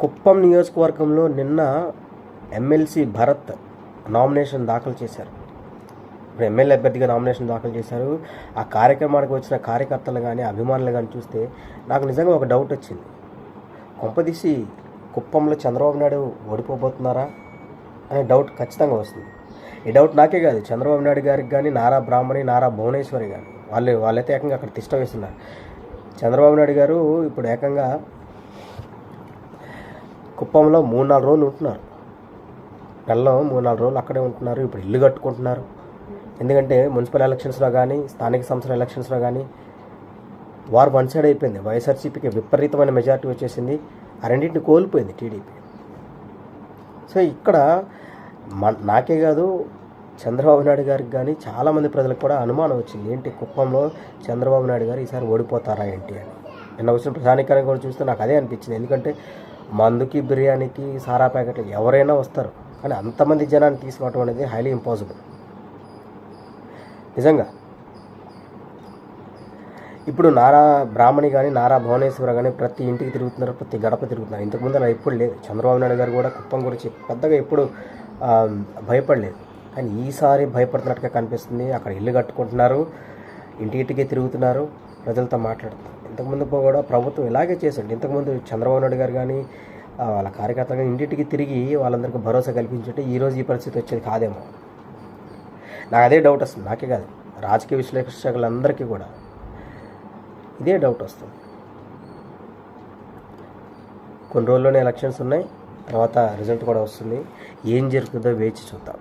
కుప్పం నియోజకవర్గంలో నిన్న MLC Bharat nomination దాఖలు చేశారు. ఇప్పుడు ఎమ్మెల్యే అభ్యర్థిగా నామినేషన్ దాఖలు చేశారు. ఆ కార్యక్రమానికి వచ్చిన కార్యకర్తలు కానీ అభిమానులు కానీ చూస్తే నాకు నిజంగా ఒక డౌట్ వచ్చింది. కొంపదీసి కుప్పంలో చంద్రబాబు నాయుడు ఓడిపోబోతున్నారా అనే డౌట్ ఖచ్చితంగా వస్తుంది. ఈ డౌట్ నాకే కాదు చంద్రబాబు నాయుడు గారికి కానీ నారా బ్రాహ్మణి నారా భువనేశ్వరి కానీ వాళ్ళు వాళ్ళైతే ఏకంగా అక్కడ తిష్ట వేస్తున్నారు. చంద్రబాబు నాయుడు గారు ఇప్పుడు ఏకంగా కుప్పంలో మూడు నాలుగు రోజులు ఉంటున్నారు. పిల్లలు మూడు నాలుగు రోజులు అక్కడే ఉంటున్నారు. ఇప్పుడు ఇల్లు కట్టుకుంటున్నారు. ఎందుకంటే మున్సిపల్ ఎలక్షన్స్లో కానీ స్థానిక సంస్థల ఎలక్షన్స్లో కానీ వారు వన్ సైడ్ అయిపోయింది. వైఎస్ఆర్సీపీకి విపరీతమైన మెజారిటీ వచ్చేసింది. ఆ రెండింటిని కోల్పోయింది టీడీపీ. సో ఇక్కడ మన నాకే కాదు చంద్రబాబు నాయుడు గారికి కానీ చాలామంది ప్రజలకు కూడా అనుమానం వచ్చింది. ఏంటి కుప్పంలో చంద్రబాబు నాయుడు గారు ఈసారి ఓడిపోతారా ఏంటి అని. నిన్న వచ్చిన ప్రధానికారం కూడా చూస్తే నాకు అదే అనిపించింది. ఎందుకంటే మందుకి బిర్యానీకి సారా ప్యాకెట్లు ఎవరైనా వస్తారు. కానీ అంతమంది జనాన్ని తీసుకోవటం అనేది హైలీ ఇంపాసిబుల్ నిజంగా. ఇప్పుడు నారా బ్రాహ్మణి కానీ నారా భువనేశ్వర కానీ ప్రతి ఇంటికి తిరుగుతున్నారు ప్రతి గడప తిరుగుతున్నారు. ఇంతకుముందు అలా ఎప్పుడు లేదు. చంద్రబాబు నాయుడు గారు కూడా కుప్పం గురించి పెద్దగా ఎప్పుడు భయపడలేదు. కానీ ఈసారి భయపడుతున్నట్టుగా కనిపిస్తుంది. అక్కడ ఇల్లు కట్టుకుంటున్నారు. ఇంటింటికి తిరుగుతున్నారు. ప్రజలతో మాట్లాడుతున్నారు. ఇంతకుముందు కూడా ప్రభుత్వం ఇలాగే చేసింది. ఇంతకుముందు చంద్రబాబు నాయుడు గారు కానీ వాళ్ళ కార్యకర్తలు కానీ ఇంటింటికి తిరిగి వాళ్ళందరికీ భరోసా కల్పించుంటే ఈరోజు ఈ పరిస్థితి వచ్చేది కాదేమో. నాకు అదే డౌట్ వస్తుంది. నాకే కాదు. రాజకీయ విశ్లేషకులందరికీ కూడా ఇదే డౌట్ వస్తుంది. కొన్ని రోజుల్లోనే ఎలక్షన్స్ ఉన్నాయి. తర్వాత రిజల్ట్ కూడా వస్తుంది. ఏం జరుగుతుందో వేచి చూద్దాం.